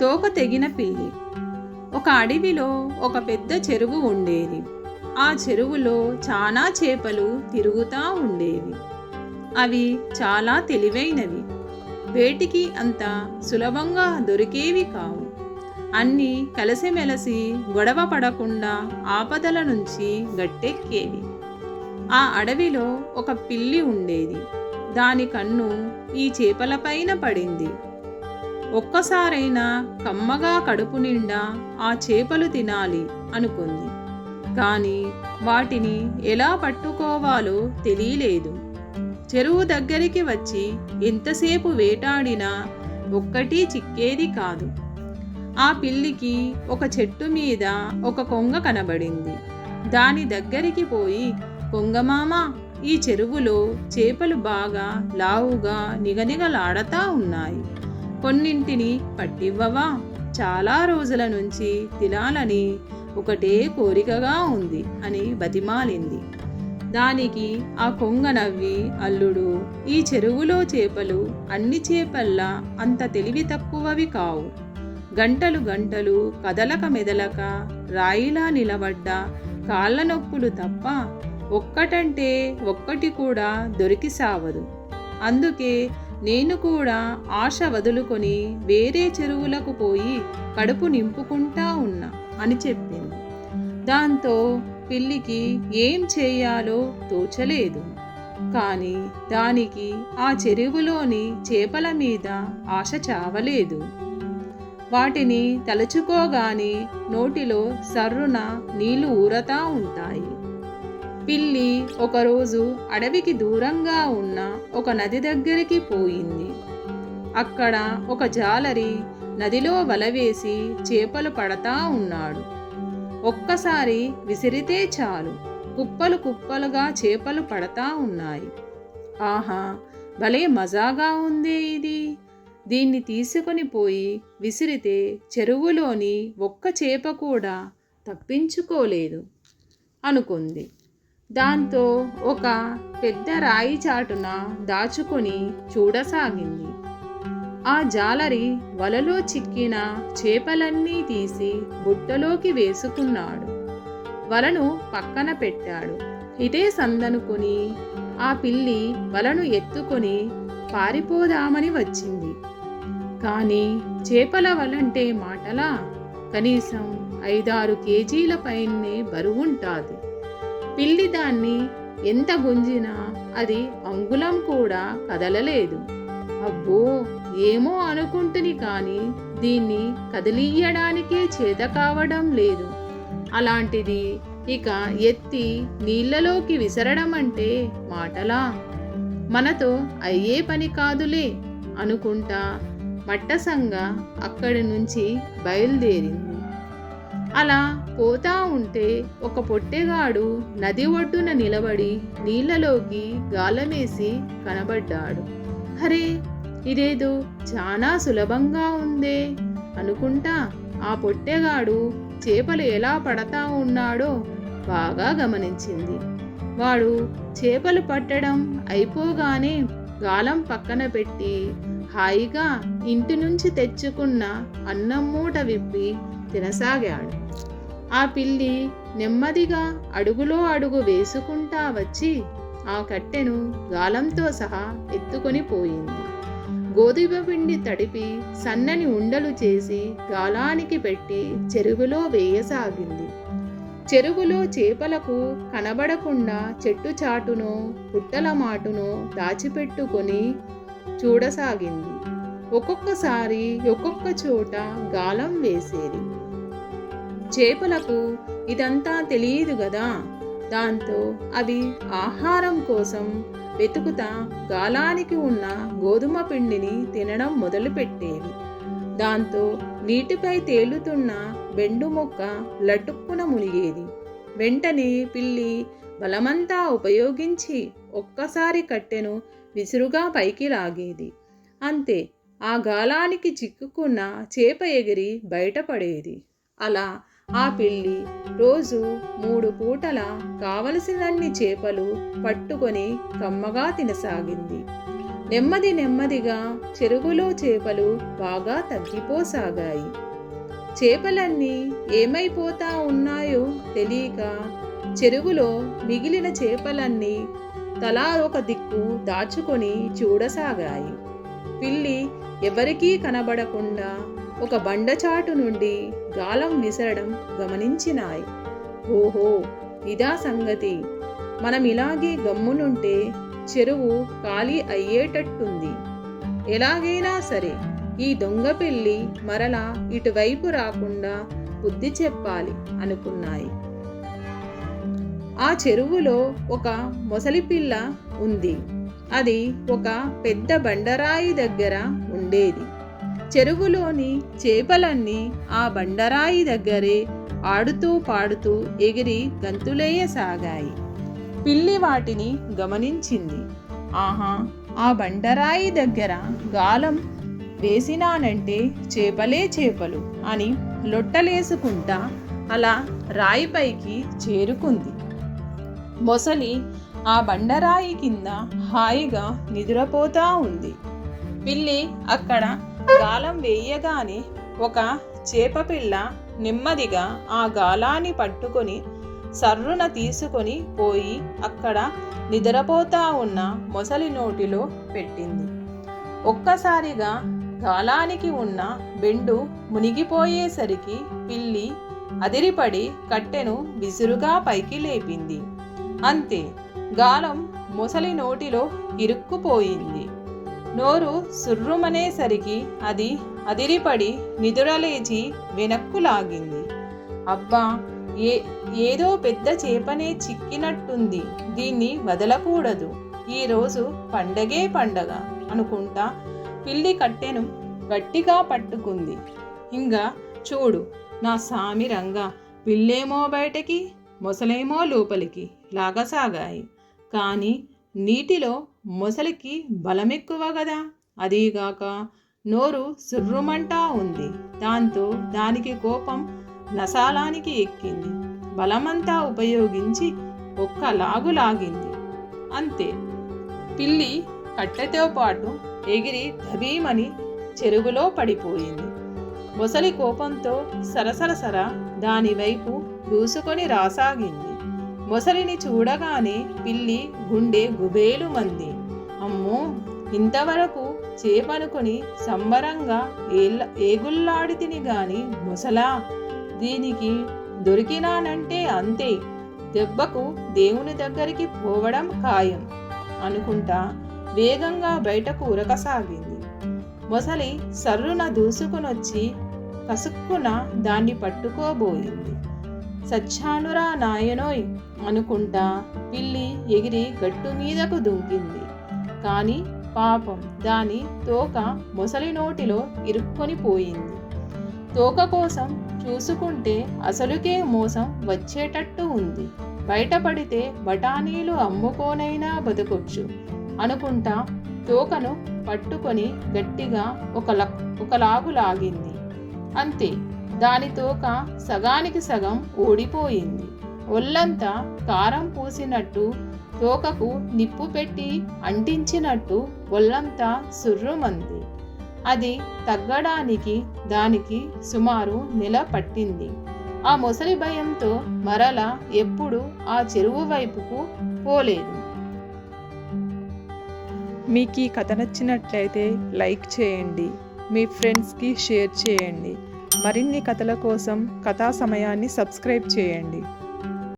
తోక తెగిన పిల్లి. ఒక అడవిలో ఒక పెద్ద చెరువు ఉండేది. ఆ చెరువులో చాలా చేపలు తిరుగుతూ ఉండేవి. అవి చాలా తెలివైనవి. వేటికి అంత సులభంగా దొరికేవి కావు. అన్నీ కలిసిమెలిసి గొడవ పడకుండా ఆపదల నుంచి గట్టెక్కేవి. ఆ అడవిలో ఒక పిల్లి ఉండేది. దాని కన్ను ఈ చేపలపైన పడింది. ఒక్కసారైనా కమ్మగా కడుపు నిండా ఆ చేపలు తినాలి అనుకుంది. కానీ వాటిని ఎలా పట్టుకోవాలో తెలియలేదు. చెరువు దగ్గరికి వచ్చి ఎంతసేపు వేటాడినా ఒక్కటి చిక్కేది కాదు. ఆ పిల్లికి ఒక చెట్టు మీద ఒక కొంగ కనబడింది. దాని దగ్గరికి పోయి కొంగమామ ఈ చెరువులో చేపలు బాగా లావుగా నిగనిగలాడతా ఉన్నాయి. కొన్నింటిని పట్టివ్వవా? చాలా రోజుల నుంచి తినాలని ఒకటే కోరికగా ఉంది అని బతిమాలింది. దానికి ఆ కొంగ నవ్వి అల్లుడు ఈ చెరువులో చేపలు అన్ని చేపల్లా అంత తెలివి తక్కువవి కావు. గంటలు గంటలు కదలక మెదలక రాయిలా నిలబడ్డ కాళ్ళ నొప్పులు తప్ప ఒక్కటంటే ఒక్కటి కూడా దొరికి సావదు అందుకే నేను కూడా ఆశ వదులుకొని వేరే చెరువులకు పోయి కడుపు నింపుకుంటా ఉన్నా అని చెప్పింది. దాంతో పిల్లికి ఏం చేయాలో తోచలేదు. కానీ దానికి ఆ చెరువులోని చేపల మీద ఆశ చావలేదు. వాటిని తలుచుకోగానే నోటిలో సర్రున నీళ్ళు ఊరతా ఉంటాయి. పిల్లి ఒకరోజు అడవికి దూరంగా ఉన్న ఒక నది దగ్గరికి పోయింది. అక్కడ ఒక జాలరి నదిలో వలవేసి చేపలు పడతా ఉన్నాడు. ఒక్కసారి విసిరితే చాలు. కుప్పలు కుప్పలుగా చేపలు పడతా ఉన్నాయి. ఆహా భలే మజాగా ఉందే ఇది. దీన్ని తీసుకొని పోయి విసిరితే చెరువులోని ఒక్క చేప కూడా తప్పించుకోలేదు అనుకుంది. దాంతో ఒక పెద్ద రాయి చాటున దాచుకొని చూడసాగింది. ఆ జాలరి వలలో చిక్కిన చేపలన్నీ తీసి బుట్టలోకి వేసుకున్నాడు. వలను పక్కన పెట్టాడు. ఇదే సందనుకొని ఆ పిల్లి వలను ఎత్తుకొని పారిపోదామని వచ్చింది. కానీ చేపల వలంటే మాటలా? కనీసం ఐదారు కేజీల పైనే బరువుంటాది. పిల్లి దాన్ని ఎంత గుంజినా అది అంగుళం కూడా కదలలేదు. అబ్బో ఏమో అనుకుంటుని కానీ దీన్ని కదిలియడానికే చేత కావడం లేదు. అలాంటిది ఇక ఎత్తి నీళ్ళలోకి విసరడం అంటే మాటలా? మనతో అయ్యే పని కాదులే అనుకుంటా మట్టసంగా అక్కడి నుంచి బయలుదేరింది. అలా పోతా ఉంటే ఒక పొట్టెగాడు నది ఒడ్డున నిలబడి నీళ్ళలోకి గాలమేసి కనబడ్డాడు. హరే ఇదేదో చాలా సులభంగా ఉందే అనుకుంటా ఆ పొట్టెగాడు చేపలు ఎలా పడతా ఉన్నాడో బాగా గమనించింది. వాడు చేపలు పట్టడం అయిపోగానే గాలం పక్కన పెట్టి హాయిగా ఇంటి నుంచి తెచ్చుకున్న అన్నం మూట విప్పి తినసాగాడు. ఆ పిల్లి నెమ్మదిగా అడుగులో అడుగు వేసుకుంటా వచ్చి ఆ కట్టెను గాలంతో సహా ఎత్తుకొని పోయింది. గోధుమ పిండి తడిపి సన్నని ఉండలు చేసి గాలానికి పెట్టి చెరువులో వేయసాగింది. చెరువులో చేపలకు కనబడకుండా చెట్టు చాటునో పుట్టల మాటునో దాచిపెట్టుకొని చూడసాగింది. ఒక్కొక్కసారి ఒక్కొక్క చోట గాలం వేసేది. చేపలకు ఇదంతా తెలియదు కదా దాంతో అవి ఆహారం కోసం వెతుకుతా గాలానికి ఉన్న గోధుమ పిండిని తినడం మొదలుపెట్టేవి. దాంతో నీటిపై తేలుతున్న బెండు మొక్క లటుక్కున మునిగేది. వెంటనే పిల్లి బలమంతా ఉపయోగించి ఒక్కసారి కట్టెను విసురుగా పైకి లాగేది. అంతే ఆ గాలానికి చిక్కుకున్న చేప ఎగిరి బయటపడేది. అలా ఆ పిల్లి రోజు మూడు పూటల కావలసినన్ని చేపలు పట్టుకొని కమ్మగా తినసాగింది. నెమ్మది నెమ్మదిగా చెరువులో చేపలు బాగా తగ్గిపోసాగాయి. చేపలన్నీ ఏమైపోతా ఉన్నాయో తెలియక చెరువులో మిగిలిన చేపలన్నీ తలా ఒక దిక్కు దాచుకొని చూడసాగాయి. పిల్లి ఎవరికీ కనబడకుండా ఒక బండచాటు నుండి గాలం విసరడం గమనించినాయి. ఓహో ఇదా సంగతి. మనం ఇలాగే గమ్మునుంటే చెరువు ఖాళీ అయ్యేటట్టుంది. ఎలాగైనా సరే ఈ దొంగ పెళ్ళి మరలా ఇటువైపు రాకుండా బుద్ధి చెప్పాలి అనుకున్నాయి. ఆ చెరువులో ఒక మొసలి పిల్ల ఉంది. అది ఒక పెద్ద బండరాయి దగ్గర ఉండేది. చెరువులోని చేపలన్నీ ఆ బండరాయి దగ్గరే ఆడుతూ పాడుతూ ఎగిరి గంతులేయసాగాయి. పిల్లి వాటిని గమనించింది. ఆహా ఆ బండరాయి దగ్గర గాలం వేసినానంటే చేపలే చేపలు అని లొట్టలేసుకుంటా అలా రాయిపైకి చేరుకుంది. మొసలి ఆ బండరాయి కింద హాయిగా నిద్రపోతా ఉంది. పిల్లి అక్కడ గాలం వేయగానే ఒక చేపపిల్ల నెమ్మదిగా ఆ గాలాన్ని పట్టుకొని సర్రున తీసుకొని పోయి అక్కడ నిద్రపోతా ఉన్న మొసలి నోటిలో పెట్టింది. ఒక్కసారిగా గాలానికి ఉన్న బెండు మునిగిపోయేసరికి పిల్లి అదిరిపడి కట్టెను విసురుగా పైకి లేపింది. అంతే గాలం మొసలి నోటిలో ఇరుక్కుపోయింది. నోరు సుర్రుమనేసరికి అది అదిరిపడి నిదురలేచి వెనక్కు లాగింది అబ్బా ఏ ఏదో పెద్ద చేపనే చిక్కినట్టుంది దీన్ని వదలకూడదు. ఈరోజు పండగే పండగ అనుకుంటా పిల్లి కట్టెను గట్టిగా పట్టుకుంది. ఇంకా చూడు నా సామి రంగా పిల్లేమో బయటకి మొసలేమో లోపలికి లాగసాగాయి. కానీ నీటిలో మొసలికి బలమెక్కువ కదా అదీగాక నోరు సుర్రుమంటా ఉంది. దాంతో దానికి కోపం నసాలానికి ఎక్కింది. బలమంతా ఉపయోగించి ఒక్క లాగు లాగింది. అంతే. పిల్లి కట్టెతో పాటు ఎగిరి ధబీమని చెరువులో పడిపోయింది. మొసలి కోపంతో సరసరసర దానివైపు దూసుకొని రాసాగింది. మొసలిని చూడగానే పిల్లి గుండె గుబేలు మంది. అమ్మో! ఇంతవరకు చేపనుకొని సంబరంగా ఏళ్ళ ఏగుల్లాడితిని గాని మొసలా? దీనికి దొరికినానంటే అంతే. దెబ్బకు దేవుని దగ్గరికి పోవడం ఖాయం అనుకుంటా వేగంగా బయటకు ఉరకసాగింది. మొసలి సర్రున దూసుకునొచ్చి కసుక్కున దాన్ని పట్టుకోబోయింది. సచ్చానురా నాయనోయ్ అనుకుంటా పిల్లి ఎగిరి గట్టు మీదకు దుంకింది. కానీ పాపం దాని తోక మొసలి నోటిలో ఇరుక్కొని పోయింది. తోక కోసం చూసుకుంటే అసలుకే మోసం వచ్చేటట్టు ఉంది. బయటపడితే బఠానీలు అమ్ముకోనైనా బతకొచ్చు అనుకుంటా తోకను పట్టుకొని గట్టిగా ఒక లక్ ఒకలాగు లాగింది. అంతే దాని తోక సగానికి సగం ఓడిపోయింది ఒళ్ళంతా కారం పూసినట్టు తోకకు నిప్పు పెట్టి అంటించినట్టు ఒళ్ళంతా సుర్రుమంది. అది తగ్గడానికి దానికి సుమారు నెల పట్టింది. ఆ మొసలి భయంతో మరల ఎప్పుడు ఆ చెరువు వైపుకు పోలేదు. మీకు ఈ కథ నచ్చినట్లయితే లైక్ చేయండి. మీ ఫ్రెండ్స్కి షేర్ చేయండి. మరిన్ని కథల కోసం కథా సమయాన్ని సబ్స్క్రైబ్ చేయండి.